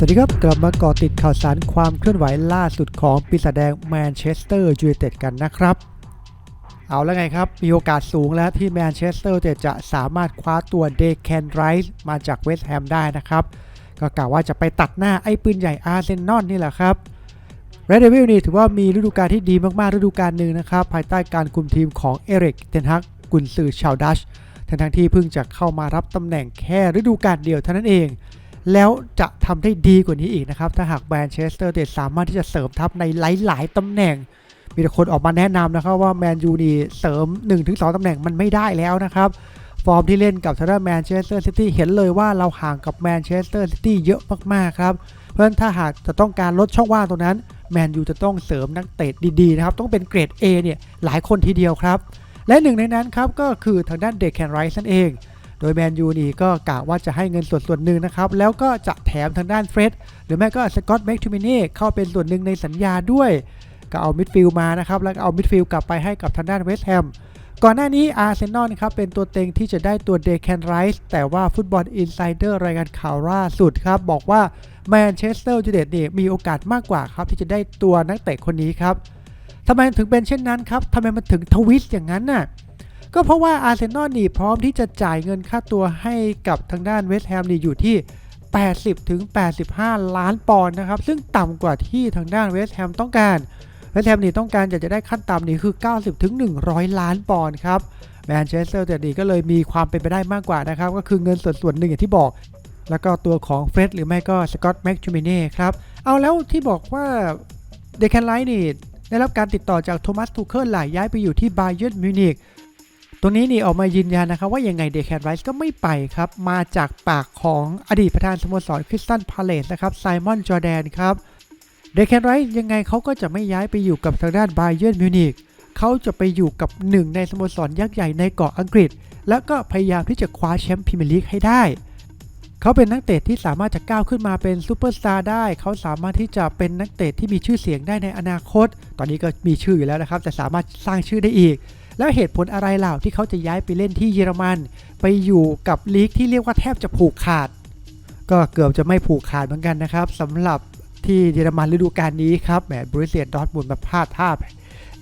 สวัสดีครับ กลับมาเกาะติดข่าวสารความเคลื่อนไหวล่าสุดของปีศาจแดงแมนเชสเตอร์ยูไนเต็ดกันนะครับ เอาแล้วไงครับ มีโอกาสสูงแล้วที่แมนเชสเตอร์จะสามารถคว้าตัวเดคแคนไรส์มาจากเวสต์แฮมได้นะครับ ก็กล่าวว่าจะไปตัดหน้าไอ้ปืนใหญ่อาร์เซนอลนี่แหละครับเรดเดวิลนี่ถือว่ามีฤดูกาลที่ดีมากๆฤดูกาลหนึ่งนะครับ ภายใต้การคุมทีมของเอริกเทนฮักกุนซือชาวดัชทั้งทที่เพิ่งจะเข้ามารับตำแหน่งแค่ฤดูกาลเดียวเท่านั้นเอง แล้วจะทำได้ดีกว่านี้อีกนะครับ ถ้าหากแมนเชสเตอร์เดสามารถที่จะเสริมทัพในหลาย ๆตำแหน่ง มีแต่คนออกมาแนะนำนะครับว่าแมนยูนี่เสริม 1-2ตำแหน่งมันไม่ได้แล้วนะครับฟอร์มที่เล่นกับทางด้านแมนเชสเตอร์ซิตี้เห็นเลยว่าเราห่างกับแมนเชสเตอร์ซิตี้เยอะมากๆครับ เพราะฉะนั้นถ้าหากจะต้องการลดช่องว่างตรงนั้นแมนยูจะต้องเสริมนักเตะดีๆนะครับ ต้องเป็นเกรด A เนี่ยหลายคนทีเดียวครับ และหนึ่งในนั้นครับก็คือทางด้านเด็กแคนไรส์นั่นเอง โดยแมนยูนี่ก็กะว่าจะให้เงินส่วนส่วนหนึ่งนะครับ แล้วก็จะแถมทางด้านเฟรดหรือแม่ก็สกอตแม็กทูมิน่เข้าเป็นส่วนหนึ่งในสัญญาด้วย ก็เอามิดฟิลด์มานะครับ แล้วก็เอามิดฟิลด์กลับไปให้กับทางด้านเวสต์แฮมก่อนหน้านี้อาร์เซนอลครับเป็นตัวเต็งที่จะได้ตัวเดคแคนไรส์แต่ว่าฟุตบอลอินไซเดอร์รายงานข่าวล่าสุดครับ บอกว่าแมนเชสเตอร์ยูไนเต็ดนี่มีโอกาสมากกว่าครับ ที่จะได้ตัวนักเตะคนนี้ครับทำไมถึงเป็นเช่นนั้นครับทำไมมันถึงทวิสต์อย่างนั้นน่ะ ก็เพราะว่าอาร์เซนอลนี่พร้อมที่จะจ่ายเงินค่าตัวให้กับทางด้านเวสต์แฮมนี่อยู่ที่ 80ถึง85 ล้านปอนด์นะครับ ซึ่งต่ำกว่าที่ทางด้านเวสต์แฮมต้องการ เวสต์แฮมนี่ต้องการจะจะได้ขั้นต่ำนี่คือ 90ถึง100 ล้านปอนด์ครับแมนเชสเตอร์แต่นี่ก็เลยมีความเป็นไปได้มากกว่านะครับ ก็คือเงินส่วนส่วนหนึ่งอย่างที่บอก แล้วก็ตัวของเฟร็ดหรือไม่ก็สกอตต์แม็กจูมิเน่ครับ เอาแล้วที่บอกว่าเดคแคนไลท์นี่ได้รับการติดต่อจากโทมัสทูเคิลหลายย้ายไปอยู่ที่บาเยิร์นมิวนิก ตรงนี้นี่ออกมายืนยันนะครับว่ายังไงเดคแคนไรส์ก็ไม่ไปครับ มาจากปากของอดีตประธานสโมสรคริสตันพาเลสนะครับไซมอนจอแดนครับเดคแคนไรส์ยังไงเขาก็จะไม่ย้ายไปอยู่กับทางด้านบาเยิร์นมิวนิกเขาจะไปอยู่กับหนึ่งในสโมสรยักษ์ใหญ่ในเกาะอังกฤษ แล้วก็พยายามที่จะคว้าแชมป์พรีเมียร์ลีกให้ได้เขาเป็นนักเตะที่สามารถจะก้าวขึ้นมาเป็นซูเปอร์สตาร์ได้ เขาสามารถที่จะเป็นนักเตะที่มีชื่อเสียงได้ในอนาคต ตอนนี้ก็มีชื่ออยู่แล้วนะครับ แต่สามารถสร้างชื่อได้อีก แล้วเหตุผลอะไรเล่าที่เขาจะย้ายไปเล่นที่เยอรมัน ไปอยู่กับลีกที่เรียกว่าแทบจะผูกขาด ก็เกือบจะไม่ผูกขาดเหมือนกันนะครับสำหรับที่เยอรมันฤดูกาลนี้ครับแหมบริเซียดอทมุนมาพลาดท่า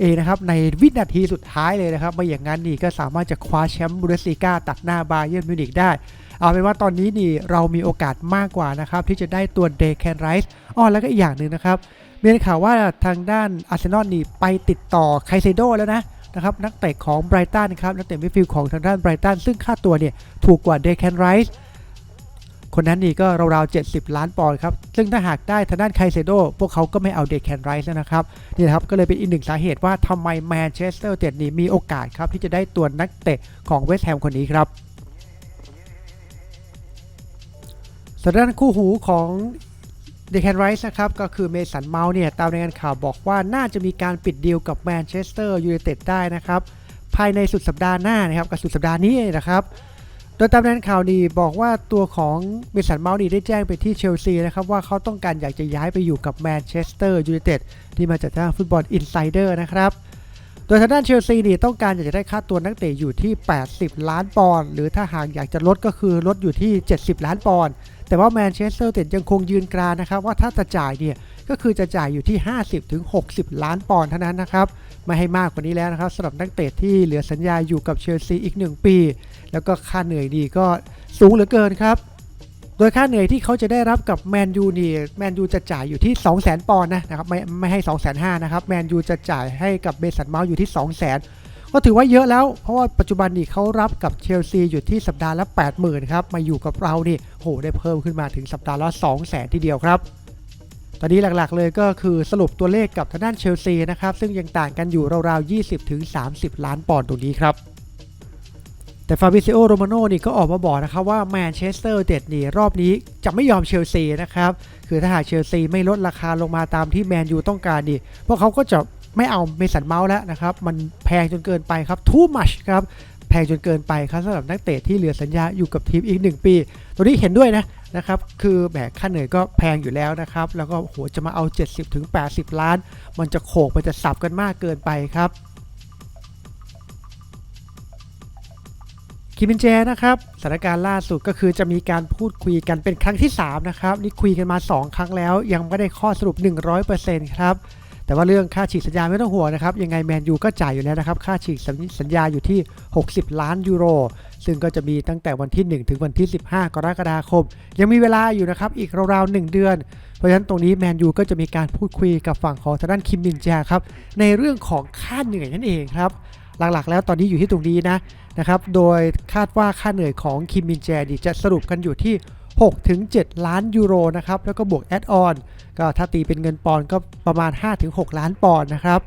เองนะครับในวินาทีสุดท้ายเลยนะครับไม่อย่างนั้นนี่ก็สามารถจะคว้าแชมป์บูเดสลีกาตัดหน้าบาเยิร์นมิวนิกได้ เอาเป็นว่าตอนนี้นี่เรามีโอกาสมากกว่านะครับที่จะได้ตัวเดคแคนไรส์อ๋อแล้วก็อีกอย่างหนึ่งนะครับมีข่าวว่าทางด้านอาร์เซนอลนี่ไปติดต่อไคเซโดแล้วนะ นะครับนักเตะของไบรตันครับนักเตะมิดฟิลด์ของทางด้านไบรตันซึ่งค่าตัวเนี่ยถูกกว่าเดคแคนไรส์คนนั้นนี่ก็ราวๆ 70 ล้านปอนด์ครับ ซึ่งถ้าหากได้ทางด้านไคเซโด พวกเขาก็ไม่เอาเดคแคนไรส์นะครับ นี่นะครับ ก็เลยเป็นอีกหนึ่งสาเหตุว่าทำไมแมนเชสเตอร์เต็ดนี่มีโอกาสครับ ที่จะได้ตัวนักเตะของเวสต์แฮมคนนี้ครับส่วนด้านคู่หูของ เดคแคนไรส์นะครับก็คือเมสันเมาส์เนี่ยตามรายงานข่าวบอกว่าน่าจะมีการปิดดีลกับแมนเชสเตอร์ยูไนเต็ดได้นะครับภายในสุดสัปดาห์หน้านะครับกับสุดสัปดาห์นี้นะครับ โดยตามรายงานข่าวดีบอกว่าตัวของเมสันเมาส์นี่ได้แจ้งไปที่เชลซีนะครับว่าเขาต้องการอยากจะย้ายไปอยู่กับแมนเชสเตอร์ยูไนเต็ดที่มาจากทางฟุตบอลอินไซเดอร์นะครับโดยทางด้านเชลซีนี่ต้องการอยากจะได้ค่าตัวนักเตะอยู่ที่ 80 ล้านปอนด์หรือถ้าหากอยากจะลดก็คือลดอยู่ที่ 70 ล้านปอนด์ แต่ว่าแมนเชสเตอร์เต็ดยังคงยืนกรานนะครับว่าถ้าจะจ่ายเนี่ยก็คือจะจ่ายอยู่ที่ 50ถึง60 ล้านปอนด์เท่านั้นนะครับไม่ให้มากกว่านี้แล้วนะครับสำหรับนักเตะที่เหลือสัญญาอยู่กับเชลซีอีก 1 ปี แล้วก็ค่าเหนื่อยดีก็สูงเหลือเกินครับโดยค่าเหนื่อยที่เขาจะได้รับกับแมนยูนี่แมนยูจะจ่ายอยู่ที่ 2 0 0 0 0 0 ปอนด์นะนะครับไม่ไม่ให้ 2 5 0 0 0นะครับแมนยูจะจ่ายให้กับเบสันเมาส์อยู่ที่ 2 0 0 0 0 0 ก็ถือว่าเยอะแล้ว เพราะว่าปัจจุบันนี่เขารับกับเชลซีอยู่ที่สัปดาห์ละ 80,000ครับ มาอยู่กับเรานี่โหได้เพิ่มขึ้นมาถึงสัปดาห์ละ2 0 0 0 0 0ทีเดียวครับ ตอนนี้หลักๆเลยก็คือสรุปตัวเลขกับทางด้านเชลซีนะครับ ซึ่งยังต่างกันอยู่ราวๆ 20ถึง30 ล้านปอนด์ตรงนี้ครับแต่ฟาบิซิโอโรมาโน่นี่ก็ออกมาบอกนะครับว่าแมนเชสเตอร์เด็ดนี่รอบนี้จะไม่ยอมเชลซีนะครับ คือถ้าหากเชลซีไม่ลดราคาลงมาตามที่แมนยูต้องการนี่พวกเขาก็จะ ไม่เอาเมสันเมาส์แล้วนะครับ มันแพงจนเกินไปครับ too much ครับ แพงจนเกินไปครับสำหรับนักเตะที่เหลือสัญญาอยู่กับทีมอีก 1 ปี ตัวนี้เห็นด้วยนะนะครับ คือแหมค่าเหนื่อยก็แพงอยู่แล้วนะครับ แล้วก็โหจะมาเอา 70-80 ล้าน มันจะโขกมันจะสับกันมากเกินไปครับคิมมินแจนะครับสถานการณ์ล่าสุดก็คือจะมีการพูดคุยกันเป็นครั้งที่ 3 นะครับ นี่คุยกันมา 2 ครั้งแล้ว ยังไม่ได้ข้อสรุป 100%ครับ แต่ว่าเรื่องค่าฉีกสัญญาไม่ต้องห่วงนะครับ ยังไงแมนยูก็จ่ายอยู่แล้วนะครับ ค่าฉีกสัญญาอยู่ที่ 60 ล้านยูโร ซึ่งก็จะมีตั้งแต่วันที่ 1 ถึงวันที่ 15 กรกฎาคม ยังมีเวลาอยู่นะครับ อีกราวๆ1เดือน เพราะฉะนั้นตรงนี้แมนยูก็จะมีการพูดคุยกับฝั่งของทางด้านคิมมินแจครับ ในเรื่องของค่าเหนื่อยนั่นเองครับ หลักๆ แล้วตอนนี้อยู่ที่ตรงนี้นะนะครับ โดยคาดว่าค่าเหนื่อยของคิมมินแจดีจะสรุปกันอยู่ที่ 6ถึง7ล้านยูโรนะครับ แล้วก็บวกแอดออนก็ถ้าตีเป็นเงินปอนด์ก็ประมาณ5ถึง6ล้านปอนด์นะครับ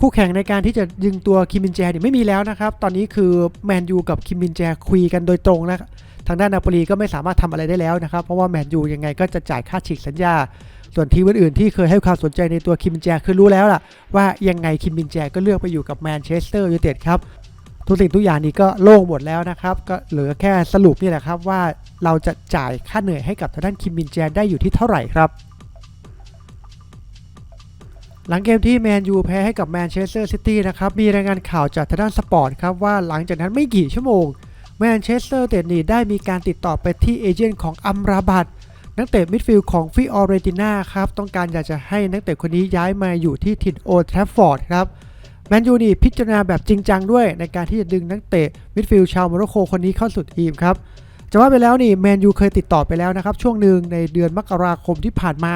คู่แข่งในการที่จะดึงตัวคิมมินแจเนี่ยไม่มีแล้วนะครับ ตอนนี้คือแมนยูกับคิมมินแจคุยกันโดยตรงแล้วทางด้านนาโปลีก็ไม่สามารถทำอะไรได้แล้วนะครับ เพราะว่าแมนยูยังไงก็จะจ่ายค่าฉีกสัญญา ส่วนทีมอื่นๆที่เคยให้ความสนใจในตัวคิมมินแจคือรู้แล้วล่ะว่ายังไงคิมมินแจก็เลือกไปอยู่กับแมนเชสเตอร์ยูไนเต็ดครับ ทุกสิ่งทุกอย่างนี้ก็โล่งหมดแล้วนะครับ ก็เหลือแค่สรุปนี่แหละครับว่าเราจะจ่ายค่าเหนื่อยให้กับทางด้านคิมมินแจนได้อยู่ที่เท่าไหร่ครับ หลังเกมที่แมนยูแพ้ให้กับแมนเชสเตอร์ซิตี้นะครับ มีรายงานข่าวจากทางด้านสปอร์ตครับว่าหลังจากนั้นไม่กี่ชั่วโมงแมนเชสเตอร์เตนีได้มีการติดต่อไปที่เอเจนต์ของอัมราบัตนักเตะมิดฟิลด์ของฟิออเรติน่าครับ ต้องการอยากจะให้นักเตะคนนี้ย้ายมาอยู่ที่ถิ่นโอทราฟฟอร์ดครับ แมนยูนี่พิจารณาแบบจริงจังด้วย ในการที่จะดึงนักเตะมิดฟิลด์ชาวโมร็อกโกคนนี้เข้าสู่ทีมครับจะว่าไปแล้วนี่แมนยูเคยติดต่อไปแล้วนะครับ ช่วงหนึ่งในเดือนมกราคมที่ผ่านมา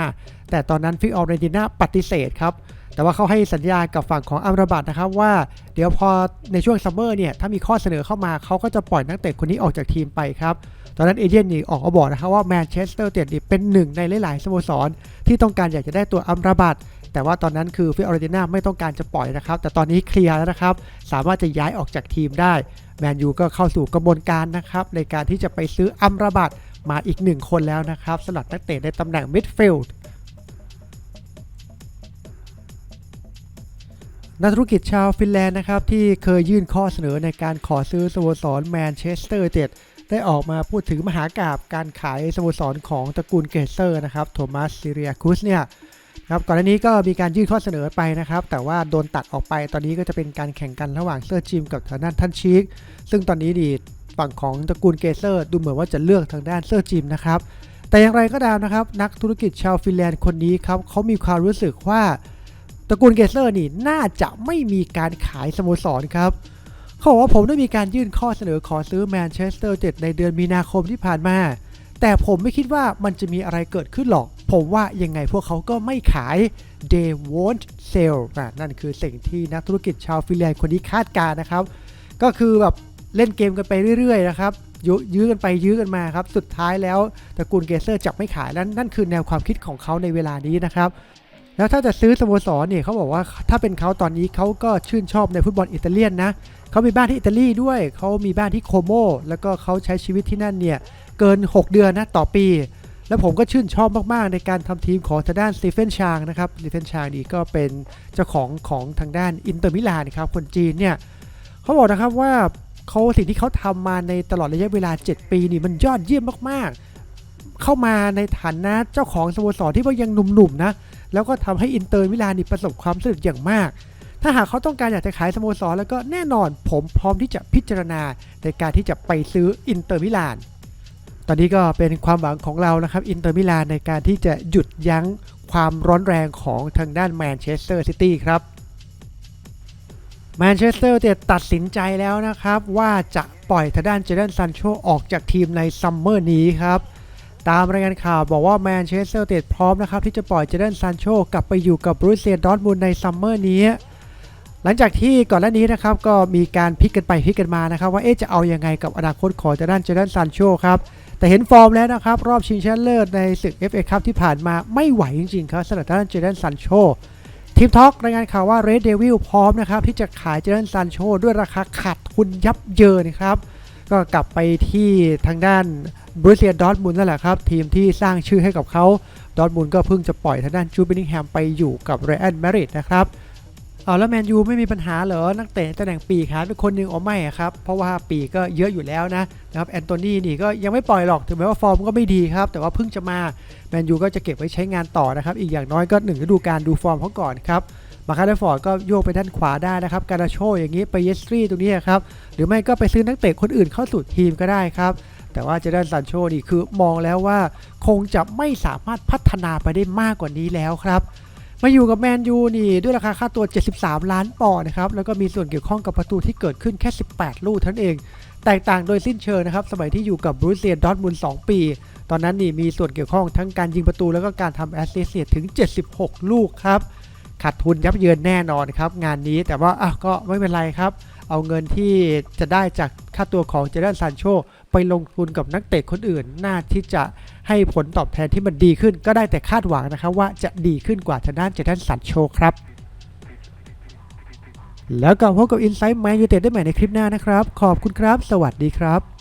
แต่ตอนนั้นฟิออเรติน่าปฏิเสธครับ แต่ว่าเขาให้สัญญากับฝั่งของอัมราบัตนะครับว่า เดี๋ยวพอในช่วงซัมเมอร์เนี่ยถ้ามีข้อเสนอเข้ามาเขาก็จะปล่อยนักเตะคนนี้ออกจากทีมไปครับ ตอนนั้นเอเจนต์นี่ออกมาบอกนะครับว่าแมนเชสเตอร์เตดนี่เป็นหนึ่งในหลายๆสโมสร ที่ต้องการอยากจะได้ตัวอัมราบัต แต่ว่าตอนนั้นคือฟิออเรติน่าไม่ต้องการจะปล่อยนะครับ แต่ตอนนี้เคลียร์แล้วนะครับ สามารถจะย้ายออกจากทีมได้ แมนยูก็เข้าสู่กระบวนการนะครับ ในการที่จะไปซื้ออัมราบัตมาอีกหนึ่งคนแล้วนะครับสำหรับนักเตะในตำแหน่งมิดฟิลด์นักธุรกิจชาวฟินแลนด์นะครับที่เคยยื่นข้อเสนอในการขอซื้อสโมสรแมนเชสเตอร์เต็ดได้ออกมาพูดถึงมหากราบการขายสโมสรของตระกูลเกเซอร์นะครับโทมัสซิเรียคุสเนี่ย ครับก่อนหน้านี้ก็มีการยื่นข้อเสนอไปนะครับ แต่ว่าโดนตัดออกไปตอนนี้ก็จะเป็นการแข่งกันระหว่างเซอร์จิมกับทางด้านทันชีกซึ่งตอนนี้ดีฝั่งของตระกูลเกเซอร์ ดูเหมือนว่าจะเลือกทางด้านเซอร์จิมนะครับ แต่อย่างไรก็ตามนะครับ นักธุรกิจชาวฟินแลนด์คนนี้ครับเขามีความรู้สึกว่าตระกูลเกเซอร์นี่น่าจะไม่มีการขายสโมสรครับเขาบอกว่าผมได้มีการยื่นข้อเสนอขอซื้อแมนเชสเตอร์เจ็ดในเดือนมีนาคมที่ผ่านมา แต่ผมไม่คิดว่ามันจะมีอะไรเกิดขึ้นหรอก ผมว่ายังไงพวกเขาก็ไม่ขาย they won't sell อะนั่นคือสิ่งที่นักธุรกิจชาวฟินแลนด์คนนี้คาดการนะครับ ก็คือแบบเล่นเกมกันไปเรื่อยๆนะครับยยื้อกันไปยื้อกันมาครับ สุดท้ายแล้วตระกูลเกเซอร์จะไม่ขายแล้วนั่นคือแนวความคิดของเขาในเวลานี้นะครับ แล้วถ้าจะซื้อสโมสรเนี่ยเขาบอกว่าถ้าเป็นเขาตอนนี้เขาก็ชื่นชอบในฟุตบอลอิตาเลียนนะเขามีบ้านที่อิตาลีด้วยเขามีบ้านที่โคโมแล้วก็เขาใช้ชีวิตที่นั่นเนี่ยเกิน 6 เดือนนะต่อปี แล้วผมก็ชื่นชอบมาก ๆ ในการทำทีมของทางด้านสตีเฟนชางนะครับสตีเฟนชางนี่ก็เป็นเจ้าของของทางด้านอินเตอร์มิลานครับคนจีนเนี่ยเขาบอกนะครับว่าเขาสิ่งที่เขาทำมาในตลอดระยะเวลา 7 ปีนี่มันยอดเยี่ยมมาก ๆ เข้ามาในฐานะเจ้าของสโมสรที่ว่ายังหนุ่ม ๆ นะ แล้วก็ทำให้อินเตอร์มิลานนี่ประสบความสำเร็จอย่างมากถ้าหากเขาต้องการอยากจะขายสโมสรแล้วก็แน่นอนผมพร้อมที่จะพิจารณาในการที่จะไปซื้ออินเตอร์มิลาน ตอนนี้ก็เป็นความหวังของเรานะครับอินเตอร์มิลานในการที่จะหยุดยั้งความร้อนแรงของทางด้านแมนเชสเตอร์ซิตี้ครับแมนเชสเตอร์จะตัดสินใจแล้วนะครับว่าจะปล่อยทางด้านเจเดนซันโชออกจากทีมในซัมเมอร์นี้ครับตามรายงานข่าวบอกว่าแมนเชสเตอร์เตดพร้อมนะครับที่จะปล่อยเจเดนซันโชกลับไปอยู่กับบรูเซียดอร์ทมุนในซัมเมอร์นี้ หลังจากที่ก่อนหน้านี้นะครับก็มีการพลิกกันไปพลิกกันมานะครับ ว่าเอ๊ะจะเอายังไงกับอนาคตของทางด้านเจเดนซันโชครับแต่เห็นฟอร์มแล้วนะครับ รอบชิงชนะเลิศในศึก FA คัพที่ผ่านมาไม่ไหวจริงๆครับสำหรับด้านเจเดนซันโชทีมท็อกรายงานข่าวว่าเรดเดวิลพร้อมนะครับ ที่จะขายเจเดนซันโชด้วยราคาขาดทุนยับเยินครับ ก็กลับไปที่ทางด้านบรูเซียดอทมุนนั่นแหละครับ ทีมที่สร้างชื่อให้กับเขาดอทมุนก็เพิ่งจะปล่อยทางด้านจูบินิงแฮมไปอยู่กับไรอันแมริดนะครับ เอาแล้วแมนยูไม่มีปัญหาเหรอ นักเตะตำแหน่งปีกครับเป็นคนหนึ่งอ๋อไม่ครับ เพราะว่าปีกก็เยอะอยู่แล้วนะนะครับแอนโทนีนี่ก็ยังไม่ปล่อยหรอกถึงแม้ว่าฟอร์มก็ไม่ดีครับ แต่ว่าเพิ่งจะมาแมนยูก็จะเก็บไว้ใช้งานต่อนะครับ อีกอย่างน้อยก็หนึ่งฤดูกาลดูฟอร์มเขาก่อนครับมาคาเดฟอร์ดก็โยกไปด้านขวาได้นะครับ การาโชอย่างนี้ไปเยสตรีตรงนี้ครับ หรือไม่ก็ไปซื้อนักเตะคนอื่นเข้าสู่ทีมก็ได้ครับ แต่ว่าเจเดนซันโชนี่คือมองแล้วว่า คงจะไม่สามารถพัฒนาไปได้มากกว่านี้แล้วครับ มาอยู่กับแมนยูนี่ด้วยราคาค่าตัว 73 ล้านปอนด์นะครับ แล้วก็มีส่วนเกี่ยวข้องกับประตูที่เกิดขึ้นแค่ 18 ลูกท่านั้นเอง แตกต่างโดยสิ้นเชิงนะครับ สมัยที่อยู่กับบรูเซียดอทมุน2ปี ตอนนั้นนี่มีส่วนเกี่ยวข้องทั้งการยิงประตูแล้วก็การทำแอสซิสต์ถึง 76 ลูกครับขาดทุนยับเยินแน่นอนครับ งานนี้แต่ว่าอะก็ไม่เป็นไรครับ เอาเงินที่จะได้จากค่าตัวของเจเดนซานโช ไปลงทุนกับนักเตะคนอื่น น่าที่จะให้ผลตอบแทนที่มันดีขึ้น ก็ได้แต่คาดหวังนะครับว่าจะดีขึ้นกว่าทางด้านเจดันสันโชครับ แล้วก็พบกับอินไซต์แมนยูเต็ดได้ใหม่ในคลิปหน้านะครับ ขอบคุณครับ สวัสดีครับ